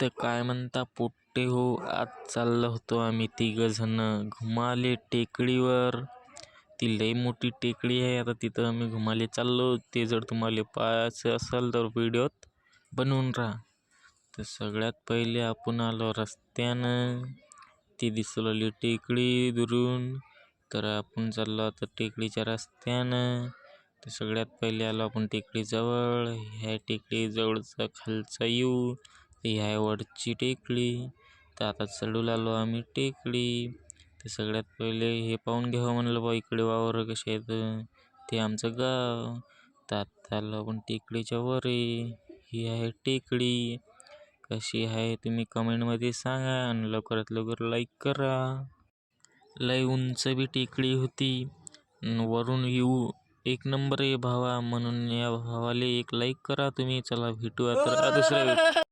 तर काय म्हणता पोट्टे हो आज चाललो होतो आम्ही तिघंजणं. घुमाले टेकडीवर. ती लई मोठी टेकडी आहे आता तिथं आम्ही घुमाले चाललो. ते जर तुम्हाला पाहायचं असेल तर व्हिडिओत बनवून राहा. तर सगळ्यात पहिले आपण आलो रस्त्यानं. ती दिसलेली टेकडी दुरून. तर आपण चाललो आता टेकडीच्या रस्त्यानं. तर सगळ्यात पहिले आलो आपण टेकडीजवळ ह्या टेकडीजवळचा खालचा येऊ. ह्या वरची टेकडी. तर आता चढू लागलो आम्ही टेकडी. तर सगळ्यात पहिले हे पाहून घ्यावं म्हणलं बा इकडे वावर कसे आहेत. ते आमचं गाव. तर आता आलो आपण टेकडीच्या वर. आहे ही आहे टेकडी. कशी आहे तुम्ही कमेंटमध्ये सांगा आणि लवकरात लवकर लाईक करा. लय उंच बी टेकडी होती. वरून येऊ एक नंबर आहे भावा. म्हणून या भावाले एक लाईक करा तुम्ही. चला भेटू आता दुसऱ्या